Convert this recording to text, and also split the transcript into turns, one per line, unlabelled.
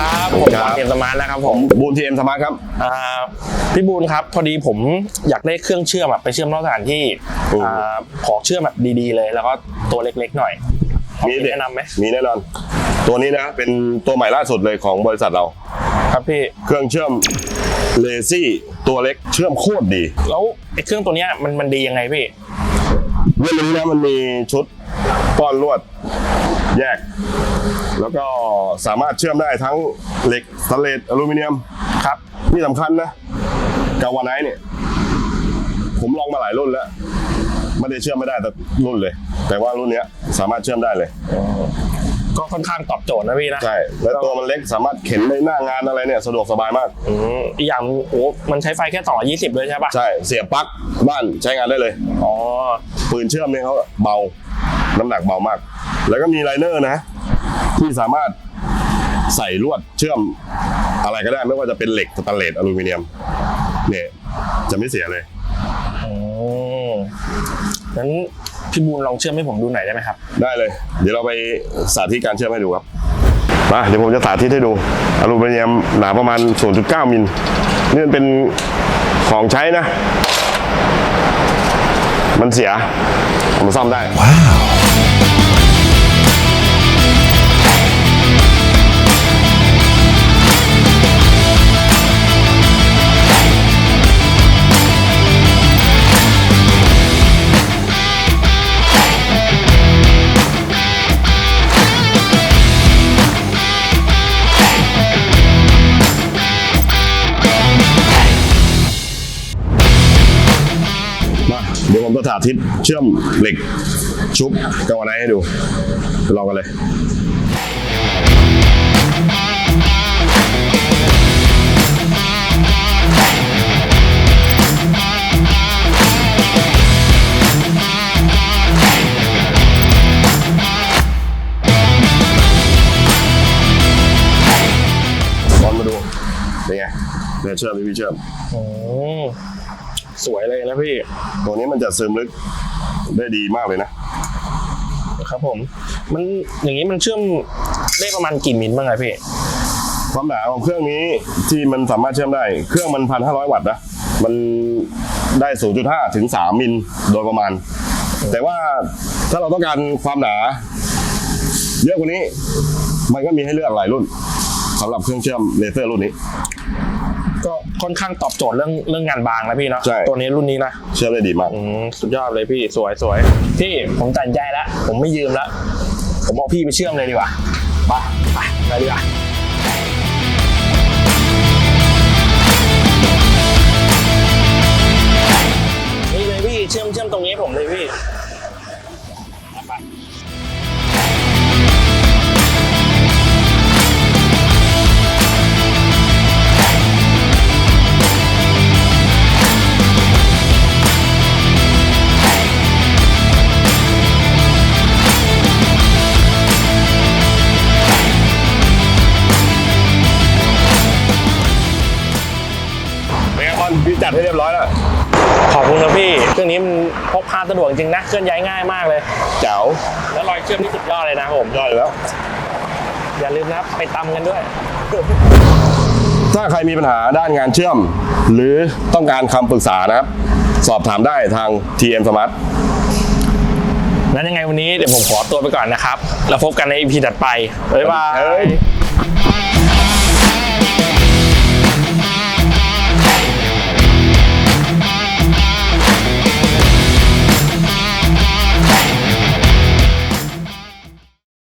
สวัสดีครับ
ส
ผ
วั
ม
สดีครับ
เกมสมาร์ทนะครับผม
บูนทีเอ็มสมาร์ทครับ
อ่าพี่บูลครับพอดีผมอยากได้เครื่องเชื่อมอะไปเชื่อมนอกสถานที่
อืม
อ่าขอเชื่อมแบบดีๆเลย แล้วก็ตัวเล็กๆหน่อยพอ
มีเด็ด
แนะนำไหม
มีแน่นอน ตัวนี้นะเป็นตัวใหม่ล่าสุดเลยของบริษัทเรา
ครับพี่
เครื่องเชื่อมเลซี่ตัวเล็กเชื่อมโคตรดี
แล้วไอ้เครื่องตัวเนี้ยมันมันดียังไงพี่
เรื่องนี้นะมันมีชุดป้อนลวด แยก แล้วก็สามารถเชื่อมได้ทั้งเหล็กสแตนเลสอลูมิเนียม
ครับ
ที่สำคัญนะกาวาไนท์เนี่ย ผมลองมาหลายรุ่นแล้วไม่ได้เชื่อมไม่ได้แต่รุ่นเลย แต่ว่ารุ่นเนี้ยสามารถเชื่อมได้เลย
ก็ค่อนข้างตอบโจทย์นะพี่นะ
ใช่และตัวมันเล็กสามารถเข็นในหน้างานอะไรเนี่ยสะดวกสบายมาก
อืมอีกอย่างโอ้มันใช้ไฟแค่220 เลยใช่ปะ
ใช่เสียบปลั๊กบ้านใช้งานได้เลย
อ๋อ
ปืนเชื่อมเนี่ยเขาเบา น้ำหนักเบามาก แล้วก็มีไลเนอร์นะ ที่สามารถใส่ลวดเชื่อมอะไรก็ได้ไม่ว่าจะเป็นเหล็กสแตนเลสอลูมิเนียมเนี่ยจะไม่เสียเลย
อืมงั้นพี่บูลลองเชื่อมให้ผมดูหน่อยได้ไหมครับ
ได้เลย เดี๋ยวเราไปสาธิตการเชื่อมให้ดูครับมาเดี๋ยวผมจะสาธิตให้ดูอลูมิเนียมหนาประมาณ 0.9 มิลนี่มันเป็นของใช้นะ มันเสียเอามาซ่อมได้มา เดี๋ยวผมจะสาธิตเชื่อมเหล็กชุบกับวันไหนให้ดูลองกันเลยลองมาดูเป็นไงเนี่ยเชื่อมพี่เชื่อม
อืม สวยเลยนะพี่
ตัวนี้มันจะซึมลึกได้ดีมากเลยนะ
ครับผม มันอย่างนี้มันเชื่อมได้ประมาณกี่มิลบ้างไงพี่
ความหนาของเครื่องนี้ที่มันสามารถเชื่อมได้ เครื่องมันพันห้าร้อยวัตต์นะ มันได้0.5ถึง3มิลโดยประมาณ แต่ว่าถ้าเราต้องการความหนา เยอะกว่านี้ มันก็มีให้เลือกหลายรุ่นสำหรับเครื่องเชื่อมเลเซอร์รุ่นนี้
ก็ ค่อนข้างตอบโจทย์เรื่องเรื่องงานบางนะพี่เนาะ
ใช่
ตัวนี้รุ่นนี้นะ
เชื่อมได้ดีมาก
อืมสุดยอดเลยพี่สวยสวยพี่ผมตัดสินใจแล้ว ผมไม่ยืมแล้ว ผมเอาพี่ไปเชื่อมเลยดีกว่าไปไปไปดีกว่า
ดให้เรียบร้อยแล้ว
ขอบคุณครับพี่ เครื่องนี้มันพกพาสะดวกจริงนะเคลื่อนย้ายง่ายมากเลย
แจ๋ว
แล้วรอยเชื่อมนี่สุดยอดเลยนะครับผม
ยอดอยู่แล้ว
อย่าลืมนะครับไปตำกันด้วย
ถ้าใครมีปัญหาด้านงานเชื่อม หรือต้องการคำปรึกษานะครับ สอบถามได้ทาง TM Smart
งั้นยังไงวันนี้เดี๋ยวผมขอตัวไปก่อนนะครับ แล้วพบกันใน EP ถัดไป บ๊ายบา
เฮ้
ย
ย